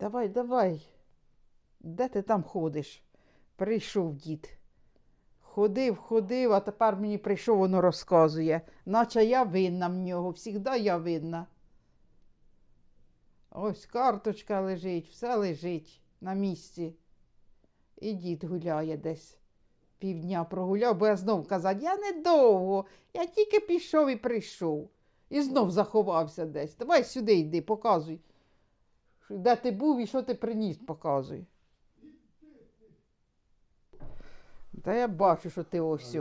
Давай, давай. Де ти там ходиш? Прийшов дід. Ходив, ходив, а тепер мені прийшов, воно розказує. Наче я винна в нього, завжди я винна. Ось карточка лежить, все лежить на місці. І дід гуляє десь. Півдня прогуляв, бо я знов казав, я недовго, я тільки пішов і прийшов. І знов заховався десь. Давай сюди йди, показуй. Де ти був і що ти приніс, показуй. Та я бачу, що ти ось.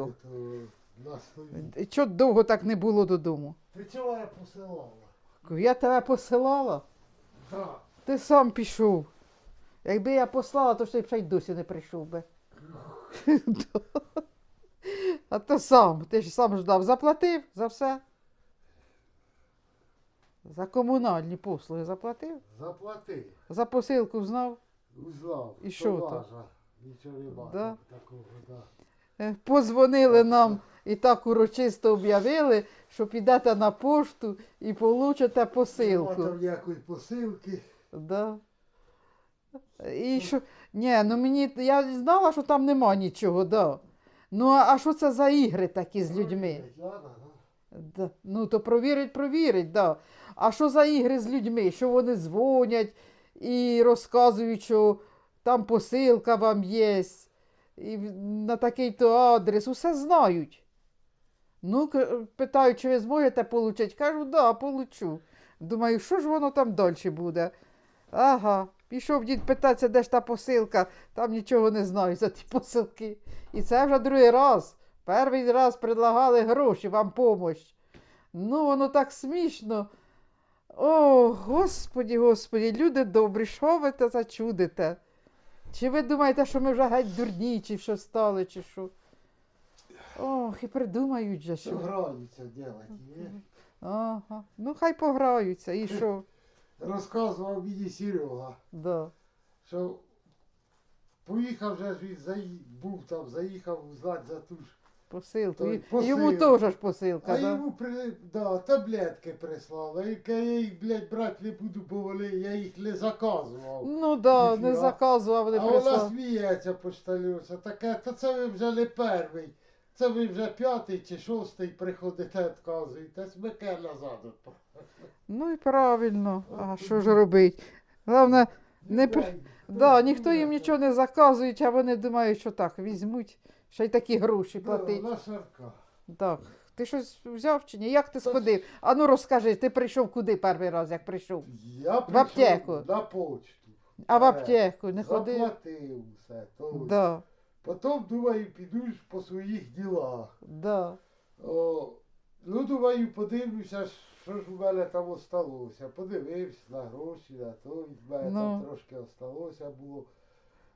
Чого довго так не було додому? Ти чого я посилала? Я тебе посилала, Так. ти сам пішов. Якби я послала, то ще й ще й досі не прийшов би. А то сам, ти ж сам ждав, заплатив за все. За комунальні послуги заплатив, Заплати. за посилку знав. Узнав. І що то? Нічого не бачив Да. такого, да. Е, Позвонили нам і так урочисто об'явили, що підете на пошту і получите посилку. там ніякої посилки. Да. І що, ні, ну мені, я знала, що там нема нічого, да. Ну, а що це за ігри такі з людьми? Да. Ну, то провірить, провірить, да. А що за ігри з людьми? Що вони дзвонять і розказують, що там посилка вам є, і на такий-то адрес, усе знають. Ну, питають, чи ви зможете отримати? Кажу, да, получу. Думаю, що ж воно там далі буде? Ага, пішов дід питатися, де ж та посилка, там нічого не знаю за ті посилки. І це вже другий раз. Перший раз предлагали гроші, вам помощь. Ну, воно так смішно. О, господі, господі, люди добрі, що ви те зачудите? Чи ви думаєте, що ми вже геть дурні, чи що стали, чи що? Ох, і придумають же, Що що. граються делать, є? Ага. Ну, хай пограються, і що? Розказував мені Серега, Да. що поїхав же ж він, заї... був там, заїхав узнати за ту ж. Посилку. І- посил. Йому теж ж посилка, А да? йому при... да, таблетки прислали. Каже, я їх, блядь, брати не буду, бо вони, я їх не заказував. Ну да, не Ніфіга. заказував, не а вона прислав. сміється поштальоса. Таке, та це ви вже не перший. Це ви вже п'ятий чи шостий приходите, відказуєте. Смике назад. Ну і правильно. А що ж робить? Головне, не при... Да, ніхто їм нічого не заказує, а вони думають, що так, візьмуть, ще й такі гроші платить. На шарка. Так. Ти щось взяв чи ні? Як ти сходив? А ну розкажи, ти прийшов куди перший раз, як прийшов? Я прийшов аптеку. на почту. А в Е, аптеку не ходив? Заплатив все. То. Да, Потім, думаю, піду по своїх ділах. да. О, ну, думаю, подивлюся, що ж у мене там осталося. Подивився на гроші, на то від мене Ну. там трошки осталося було.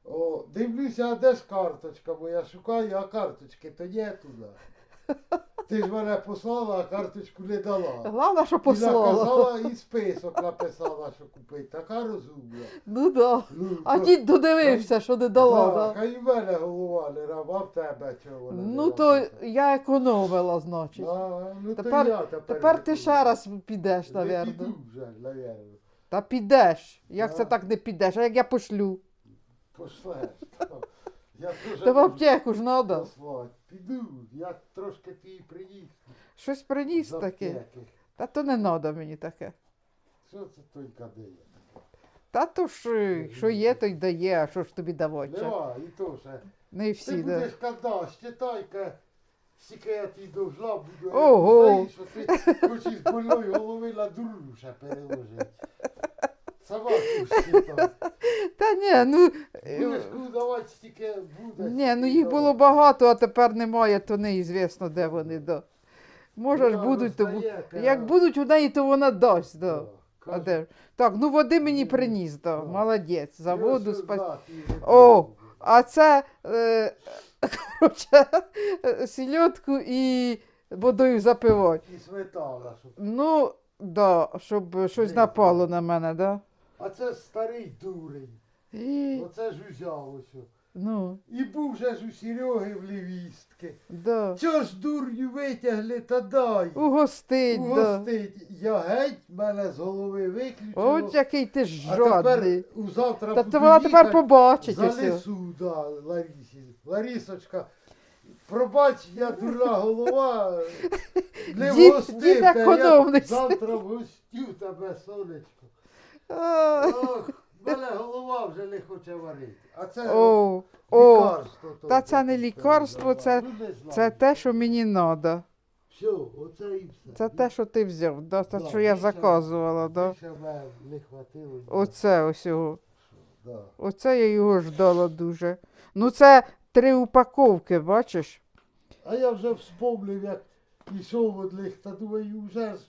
О, дивлюся, а де ж карточка моя? Шукаю, а карточки то є туди. Ти ж мене послала, а карточку не дала. Головне, що І послала. наказала і список написала, що купити. Така розумна. Ну да. Ну, А то- дід додивився, що не дала. Так, Да. а й в мене голова не рава, а в тебе чого вона не Ну то я економила, значить. А, ну, то Тепер, я тепер, тепер ти ще раз підеш, піду. Не піду вже, навірно. Та підеш. Як це так не підеш? А як я пошлю? Пошлеш. Я теж То в аптеку ж треба. послати. Піду, я трошки твій приніс. Щось приніс з таке. аптеки. Та то не треба мені таке. Що це той кадеє? Та то ж, е, що є, то й дає, а що ж тобі давати? Нема, і то ще. Не Ти всі, да. будеш када, щитай-ка, скільки я тобі довжла буду. Ого. Знаєш, що ти хочеш з больної голови на дурну ще переложити. Та ні, ну. е, Будеш кому стільки буде. Ні, ну їх було багато, а тепер немає, то неізвісно, де вони. Да. Може ж Да, будуть, то бу- роздає, як будуть у неї, то вона дасть. Да. А де ж? Так, ну води мені Ну, приніс, да. молодець, за воду спасибо. О. А це е, коротше, сільотку і водою запивати. І сметана, щоб. Ну, да, щоб щось напало на мене, да? А це старий дурень. І... Оце ж узяв ось. Ну, І був же ж у Сереги в Лівістки. да. Чого ж дурню витягли та дай? Угостить, да. Угостить. Я геть мене з голови виключило. От який ти а жадний. тепер у завтра Та буду вона тепер побачить За усе. да, Ларісі. Ларісочка, пробач, я дура голова. Не Дід- вгостив, та я завтра вгостю тебе, сонечко. Ох, мене голова вже не хоче варити. А це О, о, лікарство. то та це не таке, лікарство, да. це- Ну, це те, що мені треба. Все, оце і все. Це те, що ти взяв, да? те, що я заказувала, да? Більше мене не хватило. Оце ось його. Да. Оце я його ждала дуже. Ну, це три упаковки, бачиш? А я вже вспомнив, як пішов від них, та думаю, вже ж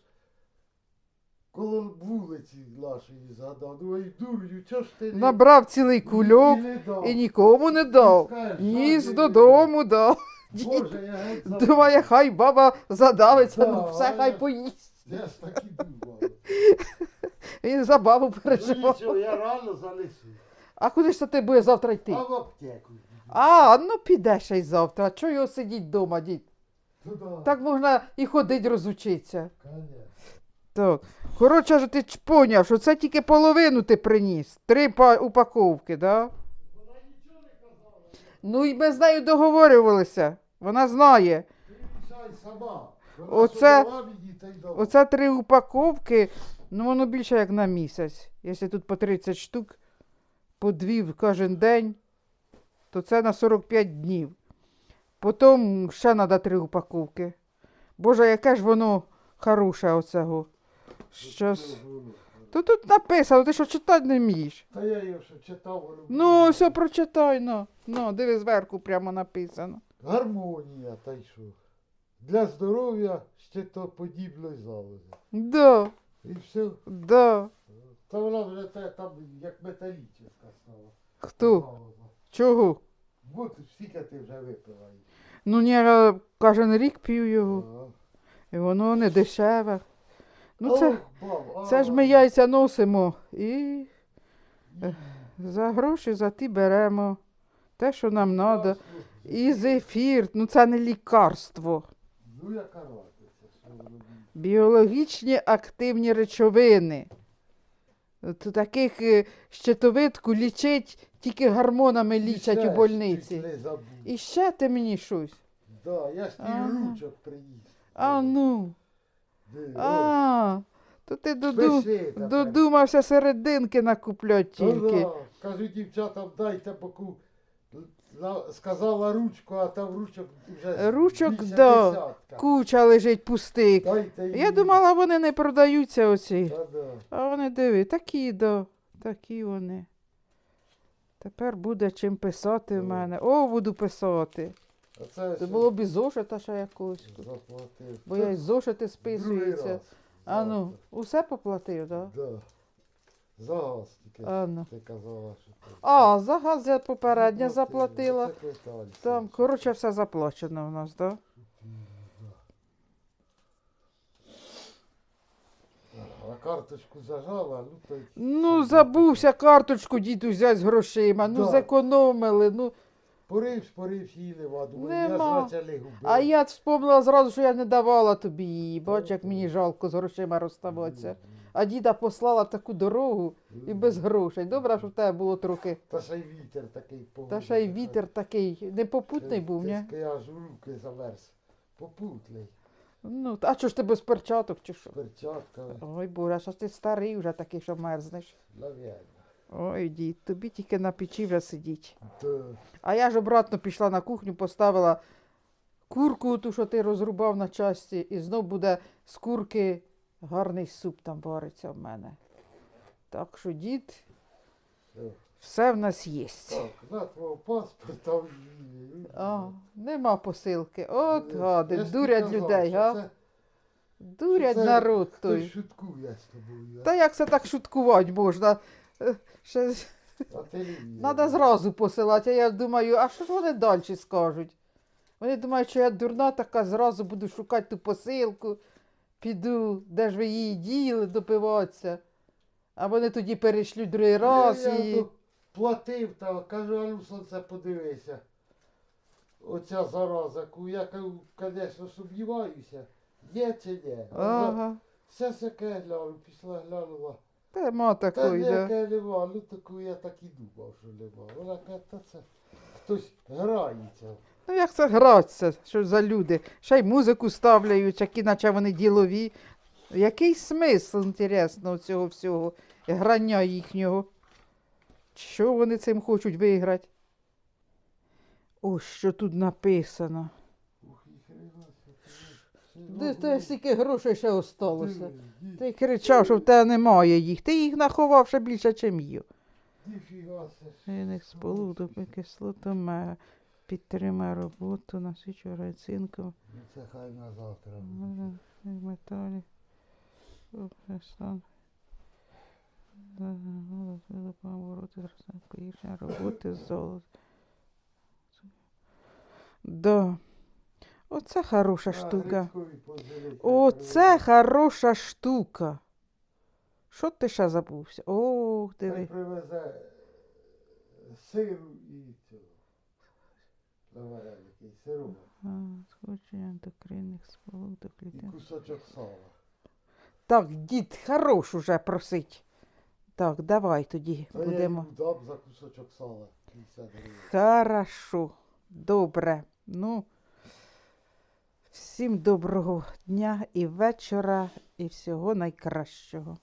коло вулиці нашої згадав. Думаю, дурню, чого ж ти не... Набрав цілий кульок і не дав? і нікому не дав. скажеш, Ніс додому дав. Боже, я геть забув. Думає, хай баба задавиться, Да, ну все але- хай поїсть. Я ж так і. Він за бабу Ну переживав. нічого, я рано занесу. А куди ж це ти буде завтра йти? А в аптеку. А, ну підеш ще й завтра. Чого його сидіть вдома, дід? Туди. Так можна і ходить розучитися. Конечно. Так. Коротше ж ти поняв, що це тільки половину ти приніс. Три па- упаковки, да? Ну і ми з нею договорювалися. Вона знає. Сама. Вона Оце- що мені, та й дала. Оце три упаковки, ну воно більше як на місяць. Якщо тут по 30 штук, по дві в кожен день, то це на 45 днів. Потім ще треба три упаковки. Боже, яке ж воно хороше оцього. Щас. То тут написано, ти що читати не вмієш. Та я його ще читав. воно Ну, все прочитай, ну. Ну, диви зверху прямо написано. Гармонія, та й що. Для здоров'я щитоподібної залози. Да, І все. да. Та вона вже те, там як металічна стала. Хто? Залоза. Чого? От скільки ти вже випила її. Ну, ні, я кожен рік п'ю його. Ага. І воно не дешеве. Ну, це, це ж ми яйця носимо і е, за гроші за ті беремо. Те, що нам треба. І зефір, ну це не лікарство. Ну яка. Біологічні активні речовини. От таких е, щитовидку лічить, тільки гормонами лічать ще у больниці. І ще ти мені щось. Да, я ж Ага. ручок приніс. А ну. А, то ти доду... додумався серединки накуплять Та тільки. да, Кажу дівчатам, дайте боку. На- Сказала ручку, а там ручок вже Ручок, більше да. десятка. Куча лежить пустих. Дайте Я думала, вони не продаються оці. Та да. А вони диви, такі, да, такі вони. Тепер буде чим писати в мене. О, буду писати. А це було б і зошита ще якогось. заплатив. Бо я й зошити другий списуються. раз. А ну, усе поплатив, так? Да? Да. За газ тільки А ну. ти казала, що ти. А, за газ я попередньо заплатила. Це квитанція. Там, коротше, все заплачено в нас, так? Да? А карточку зажала, ну то й Ну, забувся карточку діду взяти з грошима. Ну, Да. зекономили. Ну, поривсь, поривсь її нема. Я Нема. ж не губив. а я вспомнила зразу, що я не давала тобі її. Бач, як мені жалко з грошима розставатися. А діда послала таку дорогу і без грошей. Добре, що в тебе було трохи. Та ще й вітер такий Та ще й вітер такий непопутний був, ні? Я аж руки замерз. Попутний. Ну, а чого ж ти без перчаток чи що? З перчатками. Ой, Боже, а що ж ти старий вже такий, що мерзнеш. Навірно. Ой, дід, тобі тільки на печі вже сидіть. Да. А я ж обратно пішла на кухню, поставила курку, ту, що ти розрубав на часті, і знов буде з курки гарний суп там вариться в мене. Так що, дід, Все. в нас є. Так, на твого паспорта в. А, нема посилки. От гади, я ж тобі дурять казав, людей, що га? це- Дурять це народ Хтось той. шуткує з тобою. Та як це так шуткувати можна? Ще треба зразу посилати, а я думаю, а що ж вони далі скажуть? Вони думають, що я дурна така, зразу буду шукати ту посилку, піду, де ж ви її діли, допиватися. А вони тоді перейшлють другий раз Я, і. то платив, та кажу, а ну сонце подивися. Оця зараза, я, звісно, сумніваюся, є чи ні. Ага. Зараз яке гляну, пішла глянула. Та ма Та такої, да. ніяке нема, ну таку я так і думав, що нема. Вона каже, та це хтось грається. Ну як це гратися? Що за люди? Ще й музику ставляють, які наче вони ділові. Який смисл, інтересно, цього всього грання їхнього? Що вони цим хочуть виграти? Ось що тут написано. Де в тебе стільки грошей ще осталося? Ти кричав, що в тебе немає їх. Ти їх наховав ще більше, ніж їв. Ніфіга се. Чинник сполук, кислота. Підтримає роботу, насичує цинком. Ну це хай на завтра. і металі. Стан. Повороти роботи з золотом. Да. Оце хороша штука. Оце хороша штука. Що ти ще забувся? Хай диви. привезе сиру і цього. Сиру, Схочення ендокринних сполук до і клітин. кусочок сала. Так, дід, хорош уже просить. Так, давай тоді Та будемо. йому дам за кусочок сала. Хорошо, добре. Ну, всім доброго дня і вечора, і всього найкращого.